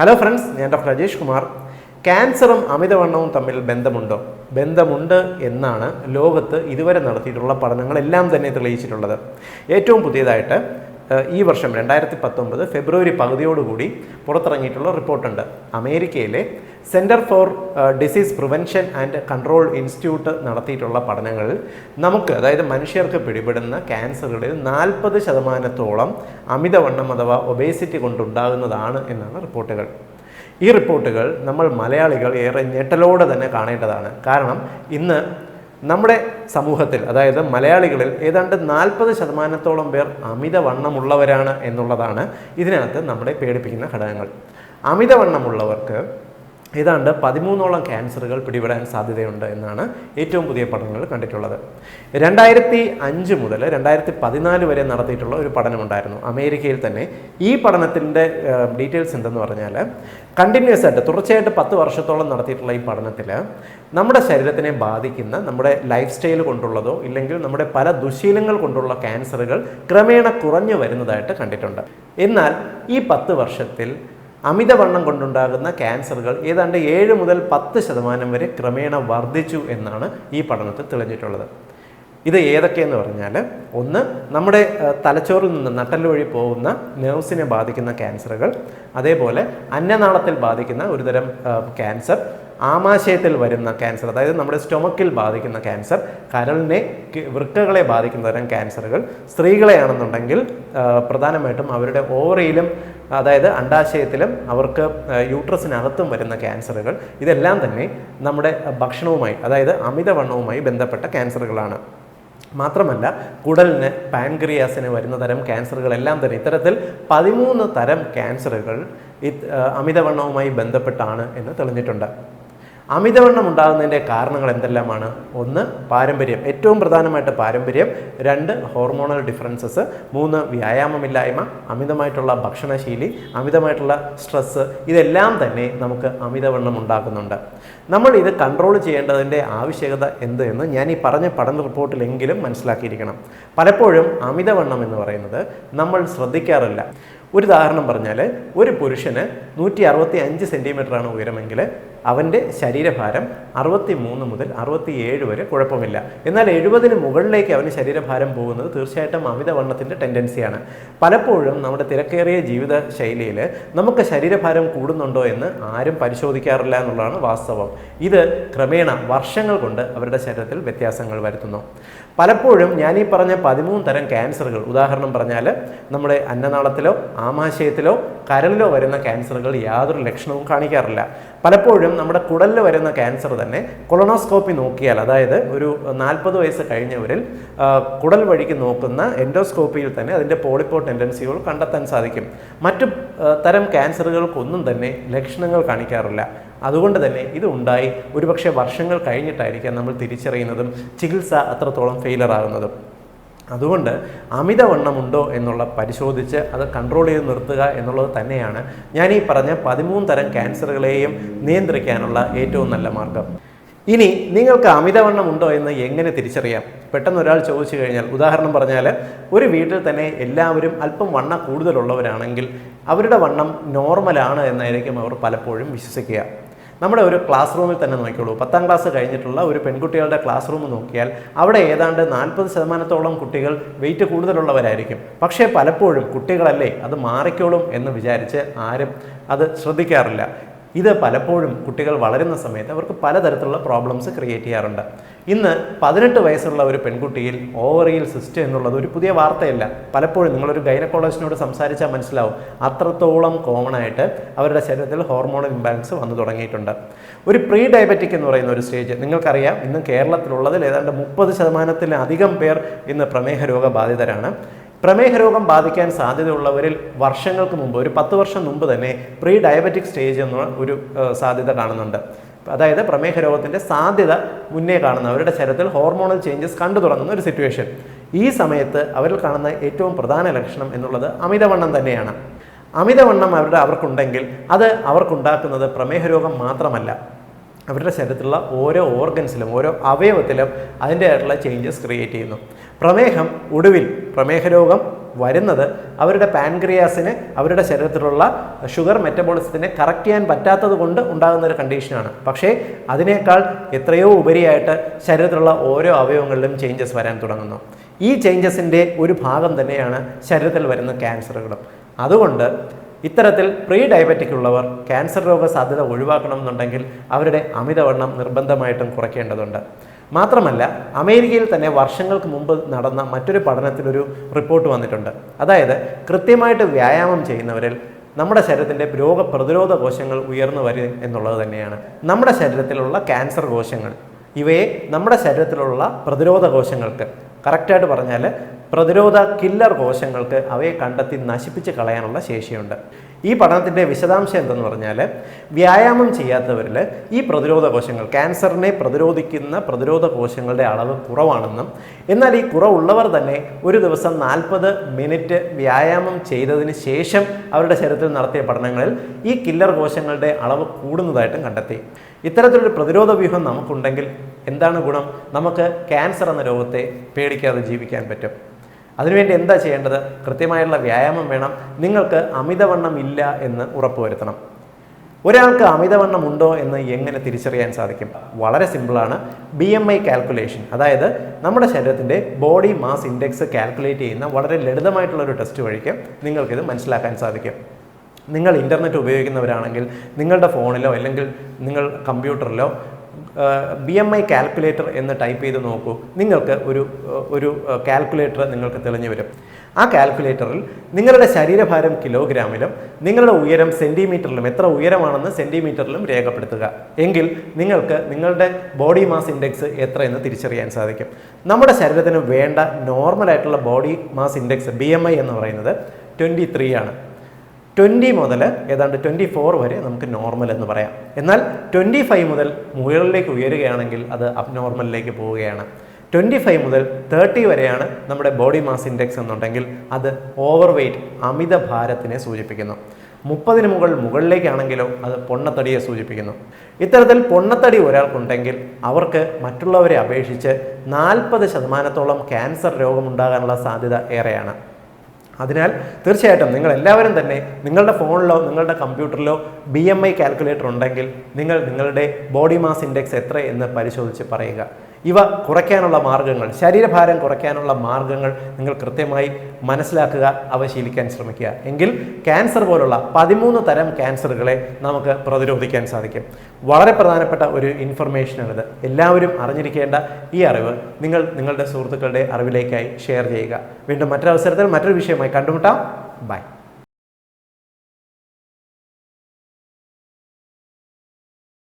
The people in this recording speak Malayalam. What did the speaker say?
ഹലോ ഫ്രണ്ട്സ് ഞാൻ ഡോക്ടർ രാജേഷ് കുമാർ ക്യാൻസറും അമിതവണ്ണവും തമ്മിൽ ബന്ധമുണ്ടോ? ബന്ധമുണ്ട് എന്നാണ് ലോകത്ത് ഇതുവരെ നടത്തിയിട്ടുള്ള പഠനങ്ങളെല്ലാം തന്നെ തെളിയിച്ചിട്ടുള്ളത്. ഏറ്റവും പുതിയതായിട്ട് ഈ വർഷം രണ്ടായിരത്തി പത്തൊമ്പത് ഫെബ്രുവരി പകുതിയോടുകൂടി പുറത്തിറങ്ങിയിട്ടുള്ള റിപ്പോർട്ടുണ്ട്. അമേരിക്കയിലെ centre for disease prevention and control institute നടത്തിയിട്ടുള്ള പഠനങ്ങളിൽ നമുക്ക് അതായത് മനുഷ്യർക്ക് പിടിപെടുന്ന ക്യാൻസറുകളിൽ നാൽപ്പത് ശതമാനത്തോളം അമിതവണ്ണം അഥവാ ഒബേസിറ്റി കൊണ്ടുണ്ടാകുന്നതാണ് എന്നാണ് റിപ്പോർട്ടുകൾ. ഈ റിപ്പോർട്ടുകൾ നമ്മൾ മലയാളികൾ ഏറെ ഞെട്ടലോടെ തന്നെ കാണേണ്ടതാണ്. കാരണം ഇന്ന് നമ്മുടെ സമൂഹത്തിൽ അതായത് മലയാളികളിൽ ഏതാണ്ട് നാൽപ്പത് ശതമാനത്തോളം പേർ അമിതവണ്ണമുള്ളവരാണ് എന്നുള്ളതാണ് ഇതിനകത്ത് നമ്മുടെ പേടിപ്പിക്കുന്ന ഘടകങ്ങൾ. അമിതവണ്ണമുള്ളവർക്ക് ഏതാണ്ട് പതിമൂന്നോളം ക്യാൻസറുകൾ പിടിപെടാൻ സാധ്യതയുണ്ട് എന്നാണ് ഏറ്റവും പുതിയ പഠനങ്ങൾ കണ്ടിട്ടുള്ളത്. രണ്ടായിരത്തി അഞ്ച് മുതൽ രണ്ടായിരത്തി പതിനാല് വരെ നടത്തിയിട്ടുള്ള ഒരു പഠനമുണ്ടായിരുന്നു. അമേരിക്കയിൽ തന്നെ. ഈ പഠനത്തിന്റെ ഡീറ്റെയിൽസ് എന്തെന്ന് പറഞ്ഞാൽ കണ്ടിന്യൂസ് ആയിട്ട് തുടർച്ചയായിട്ട് പത്ത് വർഷത്തോളം നടത്തിയിട്ടുള്ള ഈ പഠനത്തിൽ നമ്മുടെ ശരീരത്തിനെ ബാധിക്കുന്ന നമ്മുടെ ലൈഫ് സ്റ്റൈൽ കൊണ്ടുള്ളതോ ഇല്ലെങ്കിൽ നമ്മുടെ പല ദുശീലങ്ങൾ കൊണ്ടുള്ള ക്യാൻസറുകൾ ക്രമേണ കുറഞ്ഞു വരുന്നതായിട്ട് കണ്ടിട്ടുണ്ട്. എന്നാൽ ഈ പത്ത് വർഷത്തിൽ അമിതവണ്ണം കൊണ്ടുണ്ടാകുന്ന ക്യാൻസറുകൾ ഏതാണ്ട് ഏഴ് മുതൽ പത്ത് ശതമാനം വരെ ക്രമേണ വർദ്ധിച്ചു എന്നാണ് ഈ പഠനത്തിൽ തെളിഞ്ഞിട്ടുള്ളത്. ഇത് ഏതൊക്കെയെന്ന് പറഞ്ഞാൽ ഒന്ന് നമ്മുടെ തലച്ചോറിൽ നിന്ന് നട്ടൽ വഴി പോകുന്ന നെർവ്സിനെ ബാധിക്കുന്ന ക്യാൻസറുകൾ അതേപോലെ അന്നനാളത്തിൽ ബാധിക്കുന്ന ഒരുതരം ക്യാൻസർ ആമാശയത്തിൽ വരുന്ന ക്യാൻസർ അതായത് നമ്മുടെ സ്റ്റൊമക്കിൽ ബാധിക്കുന്ന ക്യാൻസർ കരളിനെ വൃക്കകളെ ബാധിക്കുന്ന തരം ക്യാൻസറുകൾ സ്ത്രീകളെയാണെന്നുണ്ടെങ്കിൽ പ്രധാനമായിട്ടും അവരുടെ ഓവറിയിലും അതായത് അണ്ടാശയത്തിലും അവർക്ക് യൂട്രസിനകത്തും വരുന്ന ക്യാൻസറുകൾ ഇതെല്ലാം തന്നെ നമ്മുടെ ഭക്ഷണവുമായി അതായത് അമിതവണ്ണവുമായി ബന്ധപ്പെട്ട ക്യാൻസറുകളാണ്. മാത്രമല്ല കുടലിന് പാൻക്രിയാസിന് വരുന്ന തരം ക്യാൻസറുകളെല്ലാം തന്നെ ഇത്തരത്തിൽ പതിമൂന്ന് തരം ക്യാൻസറുകൾ അമിതവണ്ണവുമായി ബന്ധപ്പെട്ടാണ് എന്ന് തെളിഞ്ഞിട്ടുണ്ട്. അമിതവണ്ണം ഉണ്ടാകുന്നതിന്റെ കാരണങ്ങൾ എന്തെല്ലാമാണ്? ഒന്ന് പാരമ്പര്യം. ഏറ്റവും പ്രധാനമായിട്ട് പാരമ്പര്യം. രണ്ട് ഹോർമോണൽ ഡിഫറൻസസ്. മൂന്ന് വ്യായാമമില്ലായ്മ. അമിതമായിട്ടുള്ള ഭക്ഷണശീലി അമിതമായിട്ടുള്ള സ്ട്രെസ്സ്. ഇതെല്ലാം തന്നെ നമുക്ക് അമിതവണ്ണം ഉണ്ടാക്കുന്നുണ്ട്. നമ്മൾ ഇത് കൺട്രോൾ ചെയ്യേണ്ടതിന്റെ ആവശ്യകത എന്ത് എന്ന് ഞാൻ ഈ പറഞ്ഞ പഠന റിപ്പോർട്ടിലെങ്കിലും മനസ്സിലാക്കിയിരിക്കണം. പലപ്പോഴും അമിതവണ്ണം എന്ന് പറയുന്നത് നമ്മൾ ശ്രദ്ധിക്കാറില്ല. ഒരു ഉദാഹരണം പറഞ്ഞാൽ ഒരു പുരുഷന് നൂറ്റി അറുപത്തി അഞ്ച് സെന്റിമീറ്ററാണ് ഉയരമെങ്കിൽ അവന്റെ ശരീരഭാരം അറുപത്തി മൂന്ന് മുതൽ അറുപത്തി ഏഴ് വരെ കുഴപ്പമില്ല. എന്നാൽ എഴുപതിന് മുകളിലേക്ക് അവന് ശരീരഭാരം പോകുന്നത് തീർച്ചയായിട്ടും അമിതവണ്ണത്തിന്റെ ടെൻഡൻസിയാണ്. പലപ്പോഴും നമ്മുടെ തിരക്കേറിയ ജീവിത ശൈലിയിൽ നമുക്ക് ശരീരഭാരം കൂടുന്നുണ്ടോ എന്ന് ആരും പരിശോധിക്കാറില്ല എന്നുള്ളതാണ് വാസ്തവം. ഇത് ക്രമേണ വർഷങ്ങൾ കൊണ്ട് അവരുടെ ശരീരത്തിൽ വ്യത്യാസങ്ങൾ വരുത്തുന്നു. പലപ്പോഴും ഞാൻ ഈ പറഞ്ഞ പതിമൂന്ന് തരം ക്യാൻസറുകൾ ഉദാഹരണം പറഞ്ഞാൽ നമ്മുടെ അന്നനാളത്തിലോ ആമാശയത്തിലോ കരളിലോ വരുന്ന ക്യാൻസറുകൾ യാതൊരു ലക്ഷണവും കാണിക്കാറില്ല. പലപ്പോഴും നമ്മുടെ കുടലിൽ വരുന്ന ക്യാൻസർ തന്നെ കൊളോണോസ്കോപ്പി നോക്കിയാൽ അതായത് ഒരു നാൽപ്പത് വയസ്സ് കഴിഞ്ഞവരിൽ കുടൽ വഴിക്ക് നോക്കുന്ന എൻഡോസ്കോപ്പിയിൽ തന്നെ അതിന്റെ പോളിപ്പോ ടെൻഡൻസികൾ കണ്ടെത്താൻ സാധിക്കും. മറ്റു തരം ക്യാൻസറുകൾക്കൊന്നും തന്നെ ലക്ഷണങ്ങൾ കാണിക്കാറില്ല. അതുകൊണ്ട് തന്നെ ഇത് ഉണ്ടായി. ഒരുപക്ഷെ വർഷങ്ങൾ കഴിഞ്ഞിട്ടായിരിക്കാം നമ്മൾ തിരിച്ചറിയുന്നതും ചികിത്സ അത്രത്തോളം ഫെയിലർ ആകുന്നതും അതുകൊണ്ട് അമിതവണ്ണമുണ്ടോ എന്നുള്ള പരിശോധിച്ച് അത് കൺട്രോൾ ചെയ്ത് നിർത്തുക എന്നുള്ളത് തന്നെയാണ് ഞാൻ ഈ പറഞ്ഞ പതിമൂന്ന് തരം ക്യാൻസറുകളെയും നിയന്ത്രിക്കാനുള്ള ഏറ്റവും നല്ല മാർഗം. ഇനി നിങ്ങൾക്ക് അമിതവണ്ണം ഉണ്ടോ എന്ന് എങ്ങനെ തിരിച്ചറിയാം? പെട്ടെന്ന് ഒരാൾ ചോദിച്ചു കഴിഞ്ഞാൽ ഉദാഹരണം പറഞ്ഞാൽ ഒരു വീട്ടിൽ തന്നെ എല്ലാവരും അല്പം വണ്ണ കൂടുതലുള്ളവരാണെങ്കിൽ അവരുടെ വണ്ണം നോർമലാണ് എന്നായിരിക്കും അവർ പലപ്പോഴും വിശ്വസിക്കുക. നമ്മുടെ ഒരു ക്ലാസ് റൂമിൽ തന്നെ നോക്കിയുള്ളൂ പത്താം ക്ലാസ് കഴിഞ്ഞിട്ടുള്ള ഒരു പെൺകുട്ടികളുടെ ക്ലാസ് റൂം നോക്കിയാൽ അവിടെ ഏതാണ്ട് നാൽപ്പത് ശതമാനത്തോളം കുട്ടികൾ വെയിറ്റ് കൂടുതലുള്ളവരായിരിക്കും. പക്ഷേ പലപ്പോഴും കുട്ടികളല്ലേ അത് മാറിക്കോളും എന്ന് വിചാരിച്ച് ആരും അത് ശ്രദ്ധിക്കാറില്ല. ഇത് പലപ്പോഴും കുട്ടികൾ വളരുന്ന സമയത്ത് അവർക്ക് പലതരത്തിലുള്ള പ്രോബ്ലംസ് ക്രിയേറ്റ് ചെയ്യാറുണ്ട്. ഇന്ന് പതിനെട്ട് വയസ്സുള്ള ഒരു പെൺകുട്ടിയിൽ ഓവറിയിൽ സിസ്റ്റം എന്നുള്ളത് ഒരു പുതിയ വാർത്തയല്ല. പലപ്പോഴും നിങ്ങളൊരു ഗൈനക്കോളജിനോട് സംസാരിച്ചാൽ മനസ്സിലാവും. അത്രത്തോളം കോമൺ ആയിട്ട് അവരുടെ ശരീരത്തിൽ ഹോർമോണൽ ഇംബാലൻസ് വന്നു തുടങ്ങിയിട്ടുണ്ട്. ഒരു പ്രീ ഡയബറ്റിക് എന്ന് പറയുന്ന ഒരു സ്റ്റേജ് നിങ്ങൾക്കറിയാം ഇന്ന് കേരളത്തിലുള്ളതിൽ ഏതാണ്ട് മുപ്പത് ശതമാനത്തിലധികം പേർ ഇന്ന് പ്രമേഹ രോഗബാധിതരാണ്. പ്രമേഹ രോഗം ബാധിക്കാൻ സാധ്യതയുള്ളവരിൽ വർഷങ്ങൾക്ക് മുമ്പ് ഒരു പത്ത് വർഷം മുമ്പ് തന്നെ പ്രീ ഡയബറ്റിക് സ്റ്റേജ് എന്ന ഒരു സാധ്യത കാണുന്നുണ്ട്. അതായത് പ്രമേഹ രോഗത്തിന്റെ സാധ്യത മുന്നേ കാണുന്ന അവരുടെ ശരീരത്തിൽ ഹോർമോണൽ ചേഞ്ചസ് കണ്ടു തുടങ്ങുന്ന ഒരു സിറ്റുവേഷൻ ഈ സമയത്ത് അവരിൽ കാണുന്ന ഏറ്റവും പ്രധാന ലക്ഷണം എന്നുള്ളത് അമിതവണ്ണം തന്നെയാണ്. അമിതവണ്ണം അവരുടെ അവർക്കുണ്ടെങ്കിൽ അത് അവർക്കുണ്ടാക്കുന്നത് പ്രമേഹ രോഗം മാത്രമല്ല. അവരുടെ ശരീരത്തിലുള്ള ഓരോ ഓർഗൻസിലും ഓരോ അവയവത്തിലും അതിന്റെതായിട്ടുള്ള ചേഞ്ചസ് ക്രിയേറ്റ് ചെയ്യുന്നു. പ്രമേഹം ഒടുവിൽ പ്രമേഹ രോഗം വരുന്നത് അവരുടെ പാൻക്രിയാസിന് അവരുടെ ശരീരത്തിലുള്ള ഷുഗർ മെറ്റബോളിസത്തിനെ കറക്റ്റ് ചെയ്യാൻ പറ്റാത്തത് കൊണ്ട് ഉണ്ടാകുന്ന ഒരു കണ്ടീഷനാണ് പക്ഷേ അതിനേക്കാൾ എത്രയോ ഉപരിയായിട്ട് ശരീരത്തിലുള്ള ഓരോ അവയവങ്ങളിലും ചേഞ്ചസ് വരാൻ തുടങ്ങുന്നു. ഈ ചേഞ്ചസിന്റെ ഒരു ഭാഗം തന്നെയാണ് ശരീരത്തിൽ വരുന്ന ക്യാൻസറുകളും അതുകൊണ്ട് ഇത്തരത്തിൽ പ്രീ ഡയബറ്റിക് ഉള്ളവർ ക്യാൻസർ രോഗ സാധ്യത ഒഴിവാക്കണമെന്നുണ്ടെങ്കിൽ അവരുടെ അമിതവണ്ണം നിർബന്ധമായിട്ടും കുറയ്ക്കേണ്ടതുണ്ട്. മാത്രമല്ല അമേരിക്കയിൽ തന്നെ വർഷങ്ങൾക്ക് മുമ്പ് നടന്ന മറ്റൊരു പഠനത്തിലൊരു റിപ്പോർട്ട് വന്നിട്ടുണ്ട്. അതായത് കൃത്യമായിട്ട് വ്യായാമം ചെയ്യുന്നവരിൽ നമ്മുടെ ശരീരത്തിന്റെ രോഗപ്രതിരോധ കോശങ്ങൾ ഉയർന്നു വരും എന്നുള്ളത് തന്നെയാണ്. നമ്മുടെ ശരീരത്തിലുള്ള ക്യാൻസർ കോശങ്ങൾ ഇവയെ നമ്മുടെ ശരീരത്തിലുള്ള പ്രതിരോധ കോശങ്ങൾക്ക് കറക്റ്റായിട്ട് പറഞ്ഞാൽ പ്രതിരോധ കില്ലർ കോശങ്ങൾക്ക് അവയെ കണ്ടെത്തി നശിപ്പിച്ച് കളയാനുള്ള ശേഷിയുണ്ട്. ഈ പഠനത്തിന്റെ വിശദാംശം എന്തെന്ന് പറഞ്ഞാൽ വ്യായാമം ചെയ്യാത്തവരിൽ ഈ പ്രതിരോധ കോശങ്ങൾ ക്യാൻസറിനെ പ്രതിരോധിക്കുന്ന പ്രതിരോധ കോശങ്ങളുടെ അളവ് കുറവാണെന്നും എന്നാൽ ഈ കുറവുള്ളവർ തന്നെ ഒരു ദിവസം നാൽപ്പത് മിനിറ്റ് വ്യായാമം ചെയ്തതിന് ശേഷം അവരുടെ ശരീരത്തിൽ നടത്തിയ പഠനങ്ങളിൽ ഈ കില്ലർ കോശങ്ങളുടെ അളവ് കൂടുന്നതായിട്ടും കണ്ടെത്തി. ഇത്തരത്തിലൊരു പ്രതിരോധ വ്യൂഹം നമുക്കുണ്ടെങ്കിൽ എന്താണ് ഗുണം? നമുക്ക് ക്യാൻസർ എന്ന രോഗത്തെ പേടിക്കാതെ ജീവിക്കാൻ പറ്റും. അതിനുവേണ്ടി എന്താ ചെയ്യേണ്ടത്? കൃത്യമായുള്ള വ്യായാമം വേണം. നിങ്ങൾക്ക് അമിതവണ്ണം ഇല്ല എന്ന് ഉറപ്പുവരുത്തണം. ഒരാൾക്ക് അമിതവണ്ണം ഉണ്ടോ എന്ന് എങ്ങനെ തിരിച്ചറിയാൻ സാധിക്കും? വളരെ സിമ്പിളാണ്. ബി എം ഐ കാൽക്കുലേഷൻ അതായത് നമ്മുടെ ശരീരത്തിന്റെ ബോഡി മാസ് ഇൻഡെക്സ് കാൽക്കുലേറ്റ് ചെയ്യുന്ന വളരെ ലളിതമായിട്ടുള്ള ഒരു ടെസ്റ്റ് വഴിക്ക് നിങ്ങൾക്കിത് മനസ്സിലാക്കാൻ സാധിക്കും. നിങ്ങൾ ഇന്റർനെറ്റ് ഉപയോഗിക്കുന്നവരാണെങ്കിൽ നിങ്ങളുടെ ഫോണിലോ അല്ലെങ്കിൽ നിങ്ങൾ കമ്പ്യൂട്ടറിലോ ബി എം ഐ കാൽക്കുലേറ്റർ എന്ന് ടൈപ്പ് ചെയ്ത് നോക്കൂ. നിങ്ങൾക്ക് ഒരു ഒരു കാൽക്കുലേറ്റർ നിങ്ങൾക്ക് തെളിഞ്ഞു വരും. ആ കാൽക്കുലേറ്ററിൽ നിങ്ങളുടെ ശരീരഭാരം കിലോഗ്രാമിലും നിങ്ങളുടെ ഉയരം സെന്റിമീറ്ററിലും എത്ര ഉയരമാണെന്ന് സെന്റിമീറ്ററിലും രേഖപ്പെടുത്തുക. എങ്കിൽ നിങ്ങൾക്ക് നിങ്ങളുടെ ബോഡി മാസ് ഇൻഡെക്സ് എത്രയെന്ന് തിരിച്ചറിയാൻ സാധിക്കും. നമ്മുടെ ശരീരത്തിന് വേണ്ട നോർമലായിട്ടുള്ള ബോഡി മാസ് ഇൻഡെക്സ് ബി എന്ന് പറയുന്നത് ട്വന്റി ആണ്. ട്വന്റി മുതൽ ഏതാണ്ട് ട്വന്റി ഫോർ വരെ നമുക്ക് നോർമൽ എന്ന് പറയാം. എന്നാൽ ട്വന്റി ഫൈവ് മുതൽ മുകളിലേക്ക് ഉയരുകയാണെങ്കിൽ അത് അബ്നോർമലിലേക്ക് പോവുകയാണ്. ട്വന്റി ഫൈവ് മുതൽ തേർട്ടി വരെയാണ് നമ്മുടെ ബോഡി മാസ് ഇൻഡെക്സ് എന്നുണ്ടെങ്കിൽ അത് ഓവർ വെയ്റ്റ് അമിത ഭാരത്തിനെ സൂചിപ്പിക്കുന്നു. മുപ്പതിന് മുകൾ മുകളിലേക്കാണെങ്കിലോ അത് പൊണ്ണത്തടിയെ സൂചിപ്പിക്കുന്നു. ഇത്തരത്തിൽ പൊണ്ണത്തടി ഒരാൾക്കുണ്ടെങ്കിൽ അവർക്ക് മറ്റുള്ളവരെ അപേക്ഷിച്ച് നാൽപ്പത് ശതമാനത്തോളം ക്യാൻസർ രോഗമുണ്ടാകാനുള്ള സാധ്യത ഏറെയാണ്. അതിനാൽ തീർച്ചയായിട്ടും നിങ്ങൾ എല്ലാവരും തന്നെ നിങ്ങളുടെ ഫോണിലോ നിങ്ങളുടെ കമ്പ്യൂട്ടറിലോ ബി എം ഐ കാൽക്കുലേറ്റർ ഉണ്ടെങ്കിൽ നിങ്ങൾ നിങ്ങളുടെ ബോഡി മാസ് ഇൻഡെക്സ് എത്ര എന്ന് പരിശോധിച്ച് പറയുക. ഇവ കുറയ്ക്കാനുള്ള മാർഗങ്ങൾ ശരീരഭാരം കുറയ്ക്കാനുള്ള മാർഗങ്ങൾ നിങ്ങൾ കൃത്യമായി മനസ്സിലാക്കുക അവ ശീലിക്കാൻ ശ്രമിക്കുക. എങ്കിൽ ക്യാൻസർ പോലുള്ള പതിമൂന്ന് തരം ക്യാൻസറുകളെ നമുക്ക് പ്രതിരോധിക്കാൻ സാധിക്കും. വളരെ പ്രധാനപ്പെട്ട ഒരു ഇൻഫർമേഷനാണിത്. എല്ലാവരും അറിഞ്ഞിരിക്കേണ്ട ഈ അറിവ് നിങ്ങൾ നിങ്ങളുടെ സുഹൃത്തുക്കളുടെ അറിവിലേക്കായി ഷെയർ ചെയ്യുക. വീണ്ടും മറ്റൊരവസരത്തിൽ മറ്റൊരു വിഷയമായി കണ്ടുമുട്ടാം. ബൈ.